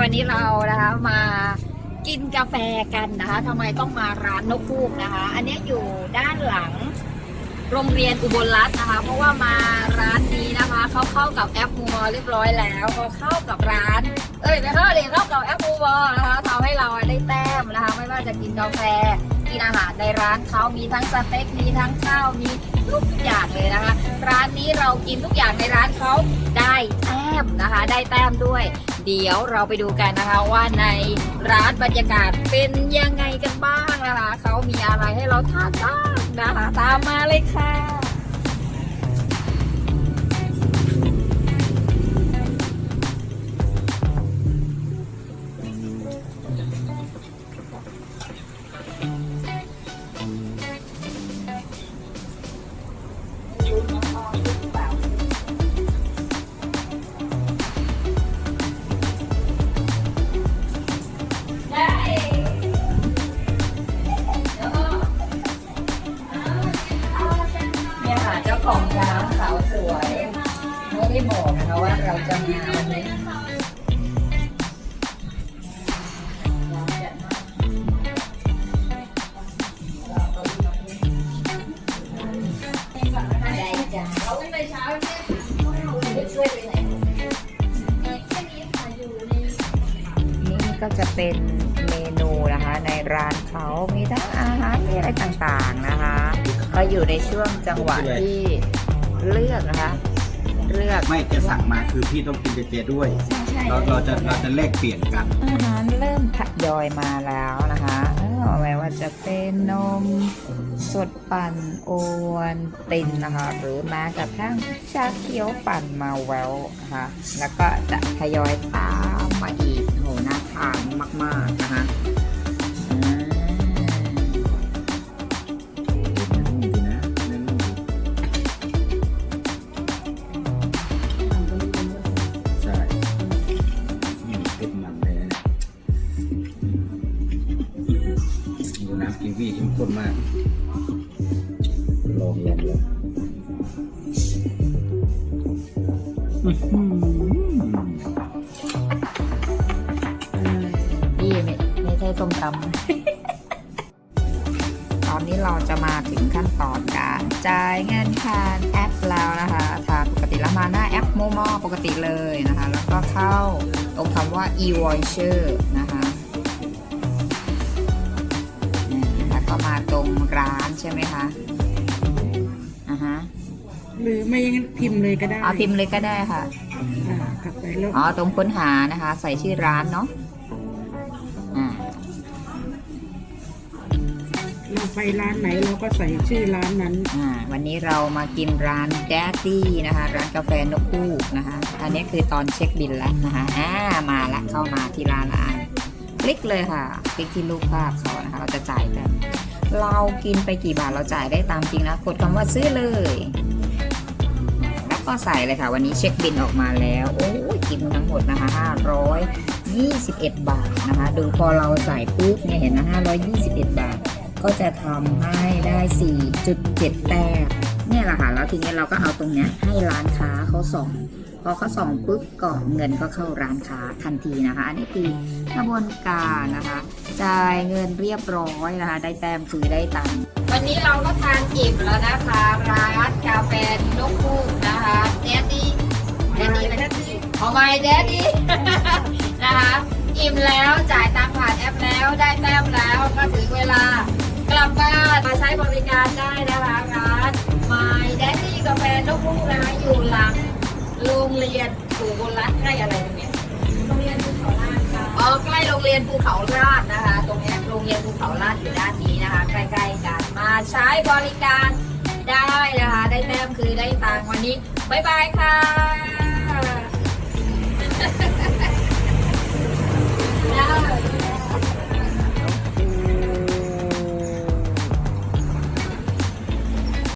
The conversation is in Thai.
วันนี้เรานะคะมากินกาแฟกันนะคะทำไมต้องมาร้านนกคูกนะคะ อันนี้อยู่ด้านหลังโรงเรียนอุบลรัตน์นะคะ เพราะว่ามาร้านนี้นะคะเขาเข้ากับแอปมัวเรียบร้อยแล้วพอเข้ากับร้าน เอ้ยไม่เข้าเลยเข้ากับแอปมัวนะคะทำให้เราได้แต้มนะคะ ไม่ว่าจะกินกาแฟ กินอาหารในร้านเขามีทั้งสเต็กมีทั้งข้าวมีทุกอย่างเลยนะคะ ร้านนี้เรากินทุกอย่างในร้านเขาได้แต้มนะคะ ได้แต้มด้วย เดี๋ยวเราไปดูกันนะคะว่าในร้านบรรยากาศเป็นยังไงกันบ้างนะคะเขามีอะไรให้เราทานบ้างนะคะ ตามมาเลยค่ะ ของร้านสาวสวยไม่ได้บอกนะคะว่าเราจะมาวันนี้ได้เอาไว้ไปเช้าเนี่ยจะช่วยไปไหนนี่ก็จะเป็นเมนูนะคะ ในร้านเขามีทั้งอาหารมีอะไรต่างๆนะคะ ก็อยู่ในช่วงจังหวะที่เลือกนะคะ เลือกไม่จะสั่งมาคือพี่ต้องกินเจๆด้วยเราเราจะเราจะแลกเปลี่ยนกันอาหารเริ่มทยอยมาแล้วนะคะเออไม่ว่าจะเป็นนมสดปั่นโอวันตินนะคะ หรือแม้กระทั่งชาเขียวปั่นมาแววนะคะแล้วก็จะทยอยตามมาอีกโหน่าทานมาก ๆ นะคะ ดูน้ำกินวี่เข้มข้นมากลองยำเลยอื้อหือพี่ไม่ไม่ใช่ต้มตำ ตอนนี้เราจะมาถึงขั้นตอนการจ่ายเงินผ่านแอปแล้วนะคะทางปกติแล้วมาหน้าแอปโมโมปกติเลยนะคะ แล้วก็เข้าตรงคำว่า e-voucher นะคะ มาตรงร้านใช่ไหมคะอ่าฮะหรือไม่อย่างนั้นพิมพ์เลยก็ได้เอาพิมพ์เลยก็ได้ค่ะอ่ากลับไปแล้วอ๋อตรงค้นหานะคะ ใส่ชื่อร้านเนาะอ่าเราไปร้านไหนเราก็ใส่ชื่อร้านนั้น อ่าวันนี้เรามากินร้านแดดดี้นะคะ ร้านกาแฟนกคู่นะคะ อันนี้คือตอนเช็คบิลแล้วนะคะอ่ามาละเข้ามาที่ร้านละอันคลิกเลยค่ะ คลิกที่รูปภาพเขานะคะ เราจะจ่ายกัน เรากินไปกี่บาทเราจ่ายได้ตามจริงนะกดคำว่าซื้อเลย แล้วก็ใส่เลยค่ะ วันนี้เช็คบินออกมาแล้ว โอ้ยกินทั้งหมดนะคะ 521 บาทนะคะ ดูพอเราใส่ปุ๊บเนี่ยเห็นนะ521 บาท ก็จะทำให้ได้ 4.7 แต้มเนี่ยแหละค่ะ แล้วทีนี้เราก็เอาตรงเนี้ยให้ร้านค้าเขาส่ง พอเขาส่องปุ๊บก็เงินก็เข้าร้านค้าทันทีนะคะ อันนี้คือกระบวนการนะคะ จ่ายเงินเรียบร้อยนะคะ ได้แต้มคือได้ตังค์วันนี้เราก็ทานอิ่มแล้วนะคะ ร้านกาแฟนกคู่นะคะแดดดี้แดดดี้แดดดี้ขอไม่แดดดี้นะคะอิ่มแล้วจ่ายตังค์ผ่านแอปแล้วได้แต้มแล้วก็ถึงเวลากลับบ้านมาใช้บริการได้นะคะร้าน My Daddy กาแฟนกคู่นะคะอยู่หลังโรงเรียนภูบลรัตน์ใกล้อะไรตรงเนี้ยโรงเรียนภูเขาลาดค่ะอ๋อใกล้โรงเรียนภูเขาลาดนะคะ ตรงเนี้ยโรงเรียนภูเขาลาดอยู่ด้านนี้นะคะ ใกล้ๆกันมาใช้บริการได้นะคะ ได้แต้มคือได้ตังค์วันนี้บ๊ายบายค่ะ